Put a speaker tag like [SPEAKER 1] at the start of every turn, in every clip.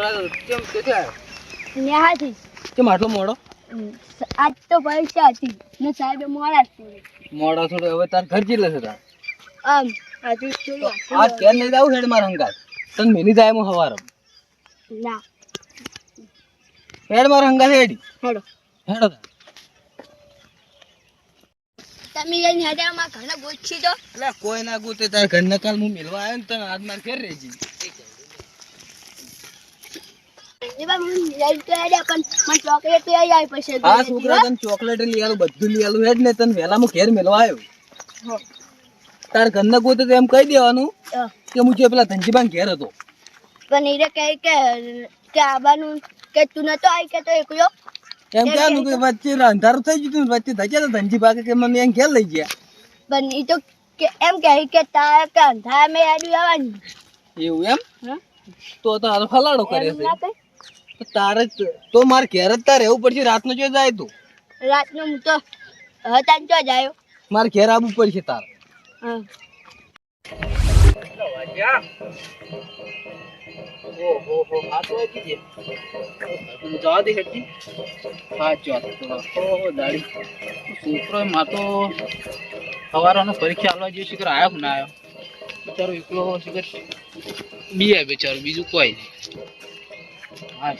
[SPEAKER 1] છોકરા કેમ કેથી આવ્યો
[SPEAKER 2] ન્યાહાથી
[SPEAKER 1] કેમ આટલો મોડો?
[SPEAKER 2] આજ તો પરીક્ષા હતી. ને સાહેબે મોડા જ કર્યું.
[SPEAKER 1] મોડો થોડો હવે તાર ઘર ચીલે છે તાર?
[SPEAKER 2] આમ હજુ થોડું
[SPEAKER 1] આજ કેમ નહીં જાવ હેડ મારા હંગાત તને મેલી જાય હું હવાર.
[SPEAKER 2] ના.
[SPEAKER 1] હેડ મારા હંગાત હેડી.
[SPEAKER 2] હેડો
[SPEAKER 1] હેડો
[SPEAKER 2] તમે જઈને હેડામાં ઘણા ગોઠી દો
[SPEAKER 1] એટલે કોઈ ના ગોતે તાર ઘરના કાલ હું મેલવા આવ્યો ને તને આજ માર ફેર રહેજી
[SPEAKER 2] એવા હું લઈ તો હેડ્યા પણ મને ચોકલેટ તો આવી આવી પછી
[SPEAKER 1] આ છોકરા તને ચોકલેટ લઈ આલું બધું લઈ આલું ને તને વેલા હું ઘેર મેલવા આવ્યો. તાર ઘરના ગોતે તો એમ કહી દેવાનું કે હું જે પેલા ધનજીભાઈ ઘેર હતો.
[SPEAKER 2] પણ એ કહે કે કે આવવાનું કે તું નતો આવી કે તો એકલો?
[SPEAKER 1] એમ કહેવાનું કે વચ્ચે અંધારું થઈ ગયું વચ્ચે ધજ્યા તો ધનજી બાગે કે મને એમ ઘેર લઈ ગયા.
[SPEAKER 2] પણ એ તો એમ કહે કે તારે કે અંધારા મેં હેડ્યું આવવાનું.
[SPEAKER 1] એવું એમ? તો તો હાલ ફલાડો કરે છે. તારે જ- તો મારે ઘેર જ તારે રહેવું પડશે રાતનો જો જાય તું?
[SPEAKER 2] રાતનો હું તો હતા તો જાયો? આવ્યો
[SPEAKER 1] મારે ઘેર આવવું પડશે તારે.
[SPEAKER 2] હા.
[SPEAKER 3] છોકરો માં સવારનો પરીક્ષા આવવા જેવું શિખર આવ્યો કે ના આવ્યો બિચારો એકલો શિખર બી આવે બિચારો બીજું કોઈ નહીં. હા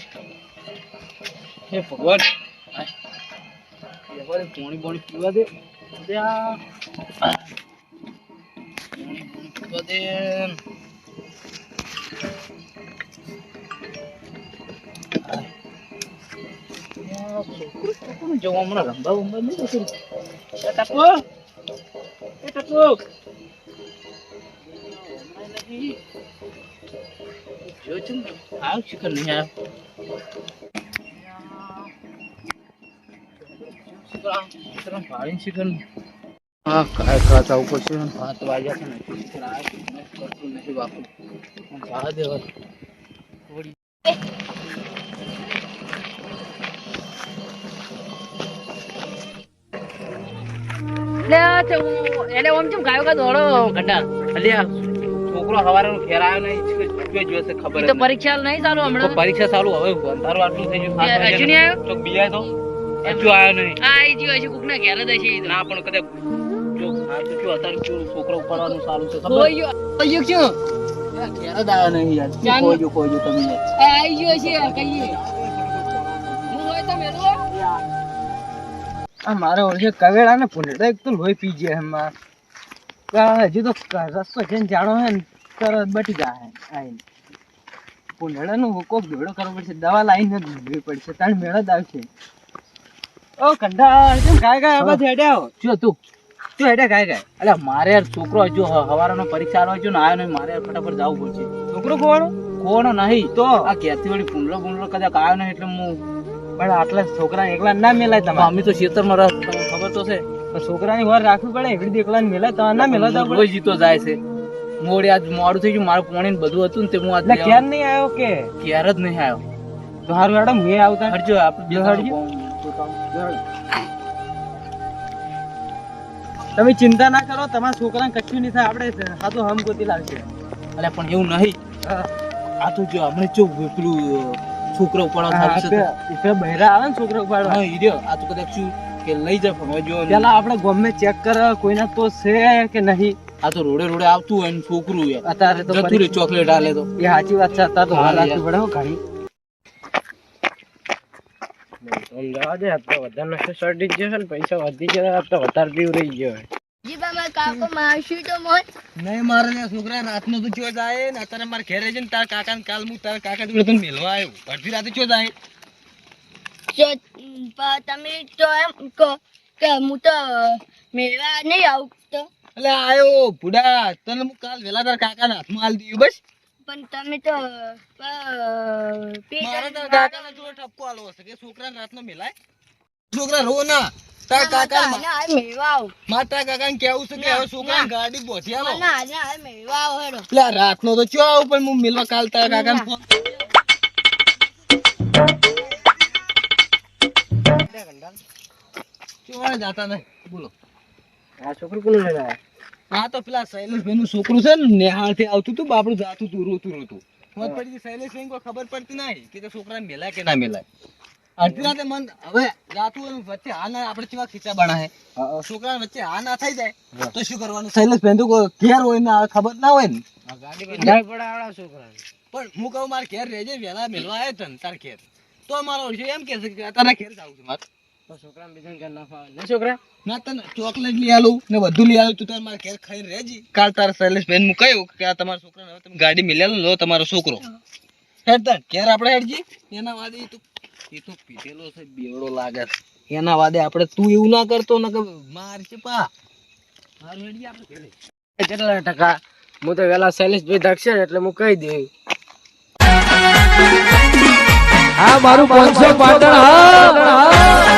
[SPEAKER 3] હે ભગવાન. એકવાર પાણી પાણી પીવા દે. આ. પાણી પાણી પીવા દે. છોકરો જવા? હમણાં રંબા બંબા નહીં જતું ટપુ. એ નહીં. જો છે ને આવ્યો શિખર નહીં આવ્યો ભાળીને શિખર હા કાંઈ ખાતા ઉપર છે વાગ્યા કરતું નથી બાપુ ભાડા દેવા થોડી
[SPEAKER 4] એને ઓમ ચમ ગાયો કા દોડો ઘટા
[SPEAKER 3] અલ્યા છોકરો હવારે આવ્યો નહીં. જોશે ખબર
[SPEAKER 4] તો પરીક્ષા નહીં ચાલુ હમણાં.
[SPEAKER 3] પરીક્ષા ચાલુ હવે અંધારું આટલું થઈ ગયું.
[SPEAKER 4] હજુ નહીં આવ્યો?
[SPEAKER 3] તો બીજાય તો. હજુ આવ્યો નહીં.
[SPEAKER 4] આઈ ગયો હશે કોકના ઘેર જ હશે
[SPEAKER 3] ના પણ કદાચ જો આ તો શું અત્યારે શું છોકરો ઉપાડવાનું ચાલુ છે ખબર?
[SPEAKER 4] ખોઈ ગયો? ખોઈ ગયો શું?
[SPEAKER 3] યાર, ઘેર જ આવ્યો નહીં યાર. શું
[SPEAKER 4] જાન-
[SPEAKER 3] ખોઈ ગયું, તમે
[SPEAKER 4] આઈ ગયો હશે કહીએ. હું હોય તો મેલું
[SPEAKER 1] આ મારે ઓળખે કવેડા ને પુનેડા એક તો લોહી પી ગયા એમાં. હજી તો રસ્તો છે જાણો હે ને તરત બટી જાય આઈને. પુંડડાનું કોક ભેળો કરવો પડશે દવા લાવીને જ પડશે તાણ મેળા જ આવશે. ઓ કંઢા કેમ ગાય ગાય આબાદ હેડ્યા
[SPEAKER 3] જો તું
[SPEAKER 1] તું હેડે ગાય ગાય?
[SPEAKER 3] અલ્યા મારે યાર છોકરો હજુ હ- હવારનો પરીક્ષા આલવા છે ને આવ્યો નહીં મારે યાર ફટાફટ જવું પડશે.
[SPEAKER 1] છોકરો કોણ?
[SPEAKER 3] કોણ નહીં.
[SPEAKER 1] તો?
[SPEAKER 3] આ કેતી વળી પુંડલો પુંડલો કદાચ આવ્યો નહીં એટલે હું
[SPEAKER 1] પણ આટલા છોકરા એકલા ના મેલાય તમારે.
[SPEAKER 3] અમે તો ખેતરમાં રહ ખબર તો છે.
[SPEAKER 1] પણ છોકરાની વાર રાખવી પડે એવી એકલા મેલાય તમારે ના મેલાય તો
[SPEAKER 3] રોજ જીતો જાય છે. મોડી આજ મોડું થઈ ગયું મારું પાણી ને બધું હતું ને તે હું આજ
[SPEAKER 1] ક્યારે નહીં આવ્યો કે?
[SPEAKER 3] ક્યારે જ નહીં આવ્યો
[SPEAKER 1] તો હારું મેડમ મેં આવતા.
[SPEAKER 3] હરજો આપણે બે
[SPEAKER 1] જો હરજો. તમે ચિંતા ના કરો તમારા છોકરાને કશું નહીં થાય. આપણે તો હમ ગોતી લાવશે.
[SPEAKER 3] અલ્યા પણ એવું નહીં. આ તો જો આપણે જો પેલું છોકરો ઉપાડવા થાય છે
[SPEAKER 1] બહેરા આવે ને છોકરો ઉપાડવા.
[SPEAKER 3] હા ઈર્યો આ તો કદાચ શું કે લઈ જાય પણ જો
[SPEAKER 1] પેલા આપણે ગમે ચેક કરે કોઈના તો છે કે નહીં?
[SPEAKER 3] આ તો રોડે રોડે આવતું હોય ને છોકરું
[SPEAKER 1] અત્યારે તો
[SPEAKER 3] ચોકલેટ આલે તો.
[SPEAKER 1] એ સાચી વાત છે અત્યારે તો
[SPEAKER 3] હા,
[SPEAKER 1] વાર રાખવી
[SPEAKER 3] યાર.
[SPEAKER 1] અમદાવાદ વધારે નશો શર્ટ ગયો છે ને પૈસા વધી ગયા તો વધારે પીવું રહી ગયો
[SPEAKER 2] જી બા મારા કાકો મારશું તો મોત
[SPEAKER 1] નહીં મારે ને છોકરા રાતનો તો ચો જાય ને? અત્યારે મારે ઘેરે જઈને તારા કાકા ને કાલ હું તારા કાકા જોડે તને મેળવા આવ્યો. અડધી રાતે ચો જાય?
[SPEAKER 2] તમે તો એમ કહો કે હું તો મેળવા નહીં આવું તો.
[SPEAKER 1] એટલે આયો બુડા તને હું કાલ વેલા તાર કાકાના હાથમાં હાલ દીધું બસ.
[SPEAKER 2] પણ તમે તો
[SPEAKER 1] કાકાના જોડે હશે કે છોકરાને રાતનો મિલાય? છોકરા રો ના. તારા કાકા
[SPEAKER 2] આને હાલ મેળવા આવું
[SPEAKER 1] મારા તારા કાકાને કેવું છે કે હવે છોકરાને ગાડી પહોંચી આવો
[SPEAKER 2] આને હાલ હાલ હેડો.
[SPEAKER 1] એટલે આ રાતનો તો ચો આવું પણ હું મિલવા કાલ તારા કાકાને ફોન જાતા નહીં? બોલો. આ છોકરું કોનું લઈને આ તો પેલા શૈલેષભાઈ નું છોકરું છે ને નેહાળથી આવતું હતું બાપડું જાતું હતું રોતું રોતું. સમજ પડી ગઈ શૈલેષભાઈને કોઈ ખબર પડતી નહીં કે તે છોકરાને મેલાય કે ના મેલાય. અડધી રાતે મન હવે રાતું વચ્ચે હા ના આપણે કેવા ખીચા બના હે? છોકરા વચ્ચે હા ના થઈ જાય તો શું કરવાનું? શૈલેષભાઈ તો કોઈ ઘેર હોય ને ખબર ના હોય ને. છોકરા પણ હું કહું મારે ઘેર રહેજે વેલા મેળવા આવ્યા તને તાર ઘેર. તો મારો એમ કે છે કે તારા ઘેર જાવું છું મારે. તું એના વાદે એ તો એવું ના કરતો ને કે પા. મારું
[SPEAKER 4] કેટલા ટકા? હું તો વેલા શૈલેષભાઈ ધકશે એટલે હું કહી દઉં
[SPEAKER 5] હા, મારું પાંચસો પાટણ હા.